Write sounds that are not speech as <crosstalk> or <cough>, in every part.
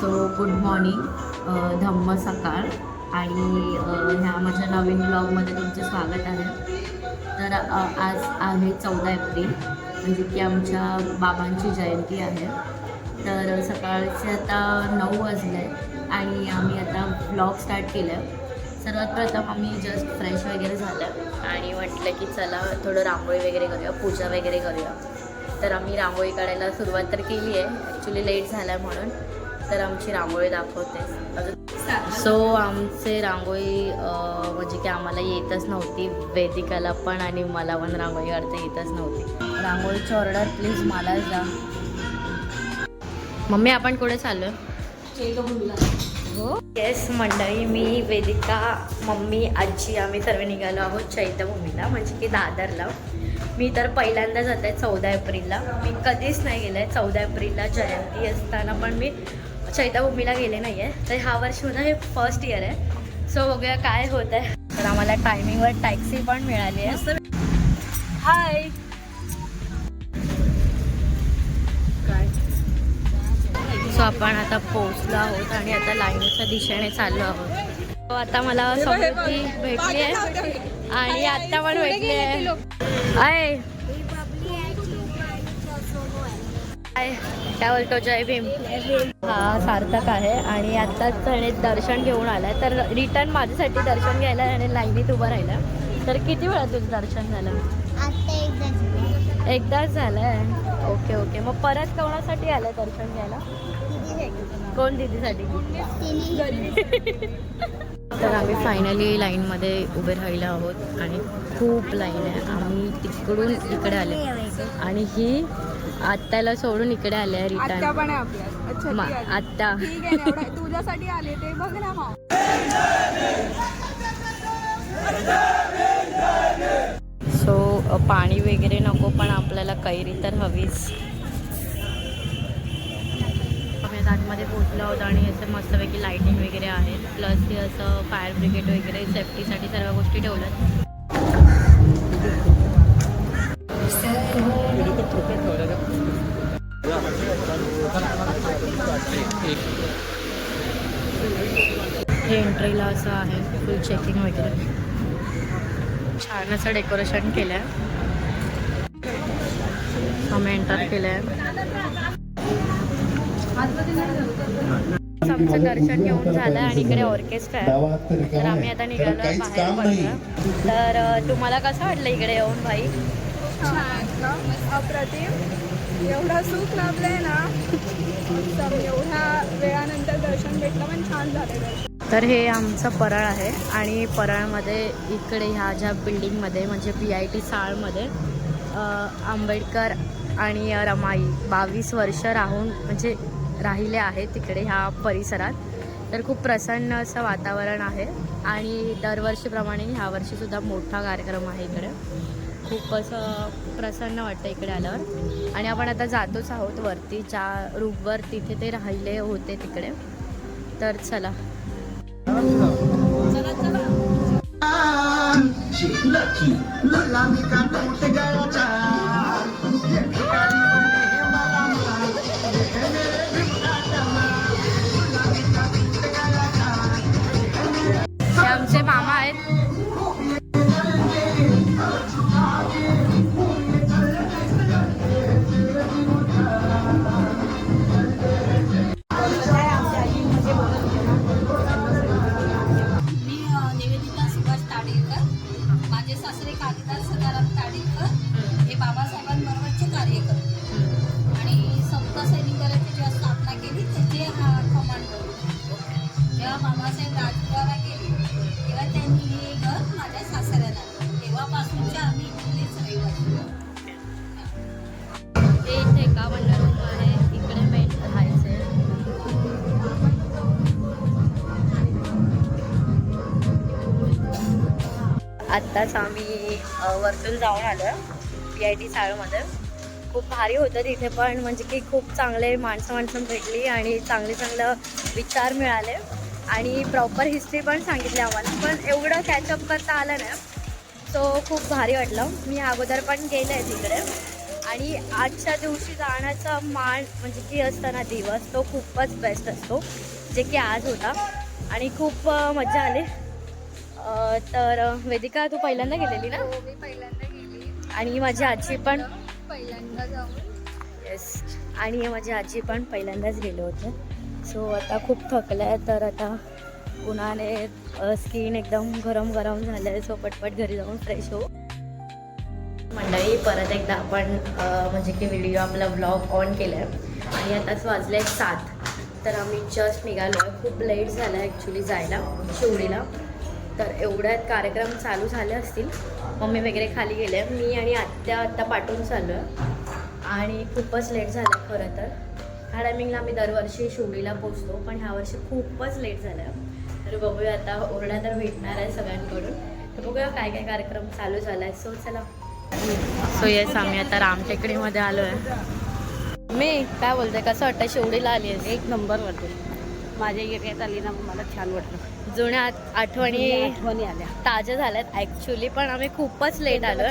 So good morning धम्म सकाळ. आणि ह्या माझ्या नवीन ब्लॉगमध्ये तुमचं स्वागत आहे. तर आज आहे चौदा एप्रिल म्हणजे की आमच्या बाबांची जयंती आहे. तर सकाळचे आता नऊ वाजले आणि आम्ही आता ब्लॉग स्टार्ट केलं. सर्वात प्रथम आम्ही जस्ट फ्रेश वगैरे झालं आणि म्हटलं की चला थोडं रांगोळी वगैरे करूया पूजा वगैरे करूया. तर आम्ही रांगोळी काढायला सुरुवात तर केली आहे. ॲक्च्युली लेट झाला आहे म्हणून. तर आमची रांगोळी दाखवते. सो आमचे रांगोळी म्हणजे की आम्हाला येतच नव्हती. वेदिकाला पण आणि मला पण रांगोळी काढता येतच नव्हती. रांगोळीची ऑर्डर प्लीज मला द्या मम्मी आपण कुठे चाललो हो? येस मंडळी मी वेदिका मम्मी आजी आम्ही सर्व निघालो आहोत चैत्यभूमीला म्हणजे की दादरला. मी तर पहिल्यांदा जात आहे चौदा एप्रिलला. मी कधीच नाही गेले. आहे चौदा एप्रिलला जयंती असताना पण मी चैत्यभूमीला गेले नाही आहे तर ह्या वर्षी माझं हे फर्स्ट इयर आहे. सो बघूया काय होत आहे तर आम्हाला टायमिंगवर टॅक्सी पण मिळाली आहे. हाय काय सो आपण आता पोहोचलो आहोत आणि आता लाईनच्या दिशेने चाललो आहोत. So, आता मला समृद्धी भेटली आहे. आणि आता पण भेटली आहे. आहे काय काय बोलतो जय भीम. हा सार्थक आहे. आणि आत्ताच त्याने दर्शन घेऊन आलाय. तर रिटर्न माझ्यासाठी दर्शन घ्यायला आणि लाईनीत उभं राहिलं तर किती वेळा तुझं दर्शन झालं? एकदाच झालंय? ओके ओके मग परत कोणासाठी आलंय दर्शन घ्यायला? कोण दिदीसाठी? तर आम्ही फायनली लाईनमध्ये उभे राहिलो आहोत. आणि खूप लाईन आहे. आम्ही तिकडून इकडे आले. आणि ही आत्याला सोडून इकडे आले आहे रिटर्न पण आहे आपल्या. अच्छा मा- ती आली. आत्या. ठीक आहे ना, एवढं तुझ्यासाठी आले ते बघ ना मग. सो पाणी वगैरे नको पण आपल्याला कैरी तर हवीच. आम्ही आता आतमध्ये पोचलो आहोत आणि असं मस्तपैकी लाईटिंग वगैरे आहेत प्लस ते असं फायर ब्रिगेड वगैरे सेफ्टीसाठी सर्व गोष्टी ठेवल्यात. हे एंट्रीला असं आहे फुल चेकिंग वगैरे. छान असं डेकोरेशन केलं आहे आम्ही एंटर केलं आहे आमचं दर्शन घेऊन झालं आणि इकडे ऑर्केस्ट्रा आहे. तर आम्ही आता निघालो बाहेर पडलं. तर तुम्हाला कसं वाटलं इकडे येऊन भाई? छान. अप्रतिम. एवढा सुख लाभलंय ना. एवढ्या वेळानंतर दर्शन भेटलं पण छान झालं दर्शन. तर हे आमचं परळ आहे आणि परळमध्ये इकडे ह्या ज्या बिल्डिंगमध्ये म्हणजे पी आय टी साळमध्ये आंबेडकर आणि रमाई बावीस वर्ष राहून म्हणजे राहिले आहेत तिकडे ह्या परिसरात. तर खूप प्रसन्न असं वातावरण आहे आणि दरवर्षीप्रमाणे ह्या वर्षीसुद्धा मोठा कार्यक्रम आहे इकडे. खूप असं प्रसन्न वाटतं इकडे आल्यावर. आणि आपण आता जातोच आहोत वरती ज्या रूपवर तिथे ते राहिले होते तिकडे. तर चला. हे आत्ताच आम्ही अ, वरतून जाऊन आलो पी आय टी शाळेमध्ये खूप भारी होतं तिथे पण म्हणजे की खूप चांगले माणसं माणसं भेटली आणि चांगले चांगलं विचार मिळाले. आणि प्रॉपर हिस्ट्री पण सांगितली आम्हाला पण एवढं कॅचअप करता आलं नाही. सो खूप भारी वाटलं. मी अगोदर पण गेले आहे तिकडे. आणि आजच्या दिवशी जाण्याचा मान म्हणजे की असताना दिवस तो खूपच बेस्ट असतो जे की आज होता. आणि खूप मजा आली. तर वेदिका तू पहिल्यांदा गेलेली ना? हो मी पहिल्यांदा गेली. आणि माझी आजी पण पहिल्यांदा जाऊन. येस आणि माझी आजी पण पहिल्यांदाच गेलो होतो. सो आता खूप थकलं आहे तर आता उन्हाने स्किन एकदम गरम गरम झालं आहे सो पटपट घरी जाऊन फ्रेश हो मंडळी परत एकदा आपण म्हणजे की व्हिडिओ आपला व्लॉग ऑन केला आहे आणि आताच वाजले आहेत सात. तर आम्ही जस्ट निघालो आहे खूप लेट झालं आहे ॲक्च्युली जायला शिवडीला तर एवढ्यात कार्यक्रम चालू झाले असतील. मम्मी वगैरे खाली गेले. मी आणि आत्या आत्ता पाठवून चाललो आहे आणि खूपच लेट झालं खरं तर. ह्या टायमिंगला आम्ही दरवर्षी शिवडीला पोचतो पण ह्या वर्षी खूपच लेट झालं आहे तर बघूया आता ओरडा तर भेटणार आहे सगळ्यांकडून. तर बघूया काय काय कार्यक्रम चालू झाला आहे सो चला. सो येस आम्ही आता रामटेकडीमध्ये आलो आहे मी काय बोलते? कसं वाटतं शिवडीला आली आहे एक नंबर वाटते माझ्या एरियात आली ना मला छान वाटलं. जुन्या आठ- आठवणी आठवणी आल्या. ताज्या झाल्यात. ॲक्च्युली पण आम्ही खूपच लेट आलो.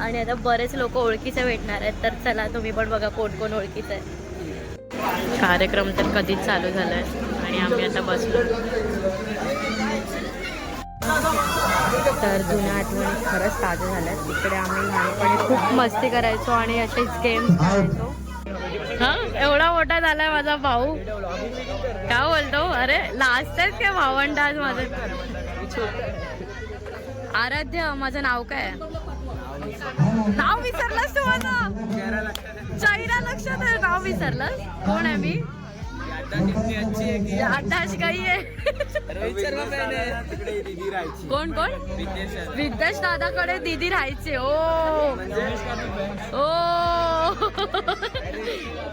आणि आता बरेच लोक ओळखीचे भेटणार आहेत तर चला तुम्ही पण बघा कोण कोण ओळखीचं आहे कार्यक्रम तर कधीच चालू झालाय आणि आम्ही आता बसलो. तर जुन्या आठवणी खरंच ताज्या झाल्यात. तिकडे आम्ही लहानपणी खूप मस्ती करायचो आणि असेच गेम खेळायचो. मोठा झालाय माझा भाऊ. काय बोलतो? अरे लास्ट आहेत काय भावंड आज माझं? आराध्य माझं नाव काय? नाव विसरलास तू माझं? चैरा लक्षात आहे नाव विसरलास? कोण आहे मी? आताश काही आहे कोण कोण विद्याश दादाकडे दीदी। राहायचे ओ। ओ।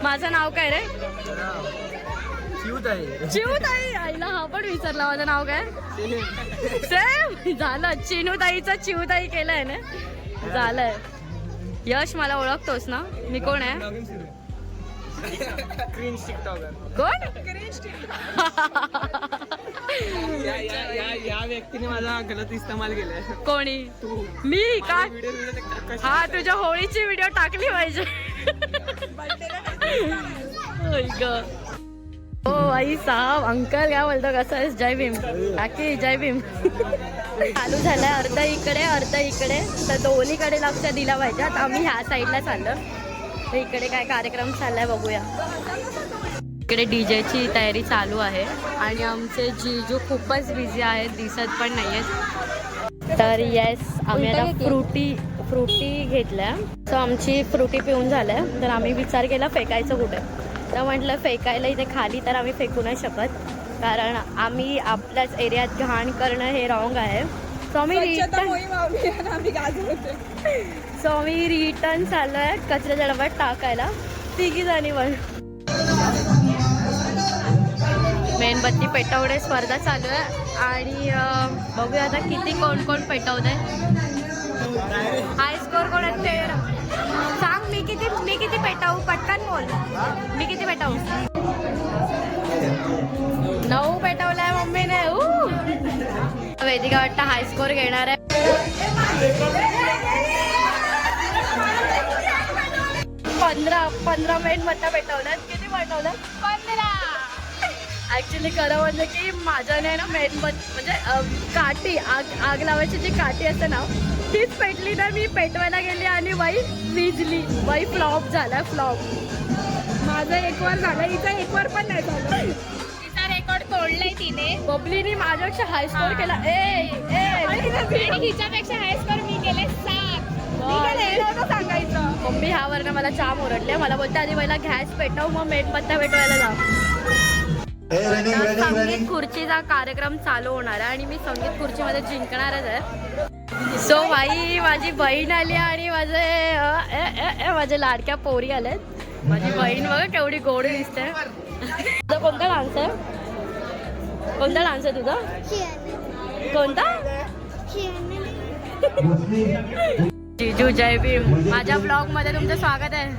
माझं नाव काय रे? चिवताई आईला हा पण विसरला माझं नाव काय? सेम. झालं. चिनूताईचं चिवताई केलंय ना? झालंय. यश मला ओळखतोस ना? मी कोण आहे? कोण <laughs> या व्यक्तीने माझा गलत इस्तेमाल केलाय. कोणी? मी काय हा तुझ्या होळीची व्हिडिओ टाकली पाहिजे. ग. ओ आई साहब अंकल काय बोलतो कसं आहेस? जय भीम. काकी जय भीम. चालू झालंय अर्ध इकडे अर्ध इकडे. तर दोन्हीकडे लक्ष दिलं पाहिजे. आता आम्ही ह्या साईडला चाललो तर इकडे काय कार्यक्रम चाललाय बघूया. इकडे डीजेची तयारी चालू आहे. आणि आमचे जीजू खूपच बिझी आहेत दिसत पण नाही आहेत तर येस आम्ही आता फ्रुटी फ्रुटी घेतल्या. सो आमची फ्रुटी पिऊन झाल्या. तर आम्ही विचार केला फेकायचं कुठे? तर म्हटलं फेकायला इथे खाली तर आम्ही फेकू नाही शकत. कारण आम्ही आपल्याच एरियात घाण करणं हे रॉंग आहे. सो आम्ही स्वच्छता रिटर्न मोहीम आम्ही आणि आम्ही गाजवते सो आम्ही रिटर्न चाललो आहे कचऱ्याच्या डब्यात टाकायला तिघी जणी मेणबत्ती पेटवणे स्पर्धा चालू आहे. आणि बघूया आता किती कोण कोण पेटवत आहे हाय स्कोर कोण सांग मी किती मी किती पेटावू? पटकन वेदिका वाटतं हाय स्कोर घेणार आहे. पंधरा पंधरा मिनिट मधला पेटवल्यात किती पेटवल्यात पंधरा. ऍक्च्युली खरं म्हणजे की माझ्याने ना मेणबत्ती म्हणजे काठी आग आग लावायची जी काठी असते ना तीच पेटली ना मी पेटवायला गेली आणि बाई विजली. बाई फ्लॉप झाला फ्लॉप माझं एक वर झालं इथं एक वर पण नाही झालं. तोडलाय तिने. बबलीनी माझ्यापेक्षा हाय स्कोर केला. ए ए आणि हिच्यापेक्षा हाय स्कोर मी केले सात. सांगायचं? मम्मी ह्या वर्ग मला जाम ओरडले मला बोलते आधी पहिला गॅस पेटव मग मेणबत्त्या पेटवायला जा. संगीत खुर्चीचा कार्यक्रम चालू होणार आहे आणि मी संगीत खुर्चीमध्ये जिंकणारच आहे. सो बाई माझी बहीण आली आणि माझे अ, ए, ए, ए, माझे लाडक्या पोरी आल्यात माझी बहीण बघा केवढी गोड दिसते. <laughs> कोणता डान्स आहे? कोणता डान्स आहे तुझा? कोणता? जिजू जय भीम. माझ्या ब्लॉगमध्ये तुमचं स्वागत आहे.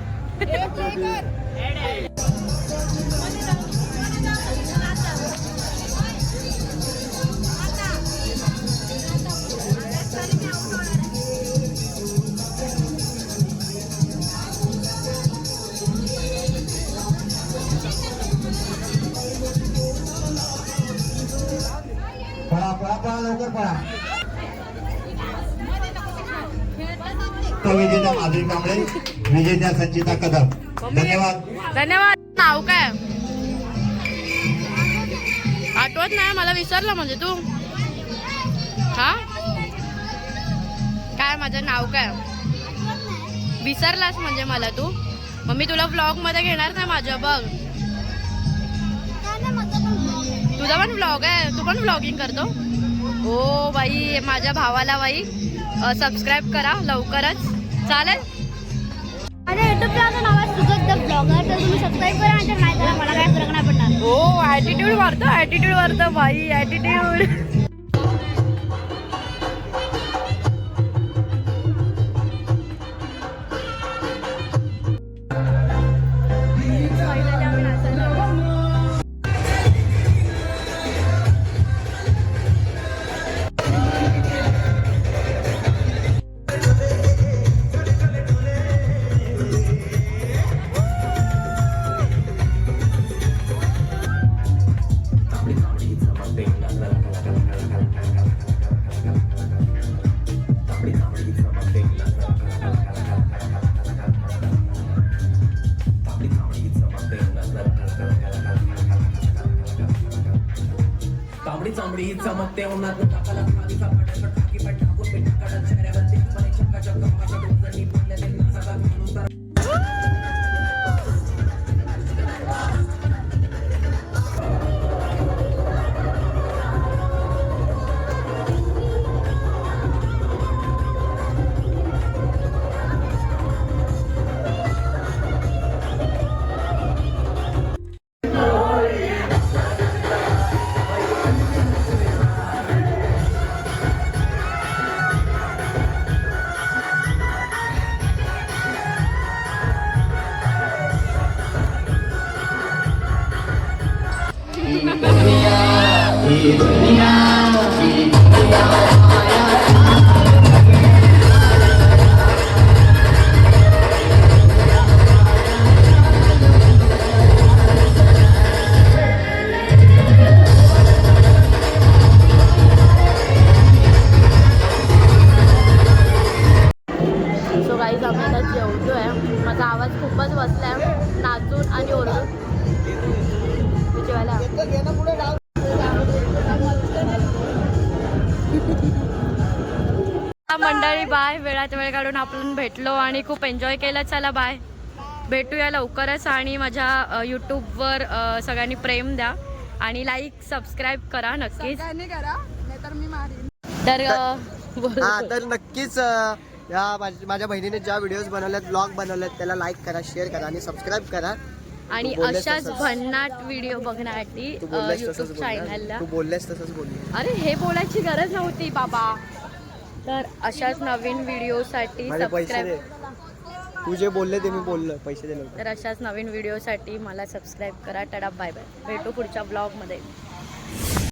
विजेता माधुरी कांबळे विजेत्या संचिता कदम. धन्यवाद. धन्यवाद. नाव काय? आठवत नाही मला विसरलं म्हणजे तू. हा? काय माझं नाव काय? विसरलास म्हणजे मला तू? मग मी तुला व्लॉगमध्ये घेणार ना माझ्या बघ. तुझा पण व्लॉग आहे तू पण व्लॉगिंग करतो? हो बाई माझ्या भावाला बाई सबस्क्राईब करा लवकरच. चालेल? माझ्या युट्यूब चॅनलचं नाव आहे सुगत द ब्लॉगर. तर तुम्ही सबस्क्राईब करा आणि नाही करा मला काय फरक नाही पडणार. हो ऍटिट्यूड वाढतो ऍटिट्यूड वाढतो भाई ऍटिट्यूड तांबडी ही चमकते. उन्हात टाकाला खालीचा पडायचा टाकी पण टाकून मी टाकाला चेहऱ्यावरती पण चक्का चक्का माझ्या डोक्यानी पडलेले ते नाचाला घालून तर खूपच बसलाय नाचून आणि ओरडून तू जेवायला मंडळी बाय वेळात वेळ काढून आपण भेटलो आणि खूप एन्जॉय केलं. चला बाय भेटूया लवकरच आणि माझ्या यूट्यूबवर सगळ्यांनी प्रेम द्या आणि लाईक सबस्क्राईब करा नक्कीच. करा नाहीतर मी मारीन. तर. हा तर नक्कीच या माझ- माझ्या बहिणीने ज्या व्हिडिओज बनवल्यात ब्लॉग बनवल्यात त्याला लाईक करा शेअर करा आणि सबस्क्राईब करा. आणि अशाच. भन्नाट व्हिडिओ बघण्यासाठी युट्यूब चॅनलला तू बोललेस तसंच बोलली. अरे हे बोलायची गरज नव्हती बाबा. तर अशाच नवीन व्हिडिओसाठी माझे पैसे दे. सबस्क्राईब तू जे बोलले ते मी बोललो पैसे दे लवकर. तर अशाच नवीन व्हिडिओसाठी मला सबस्क्राईब करा. Tada bye bye. भेटू पुढच्या ब्लॉगमध्ये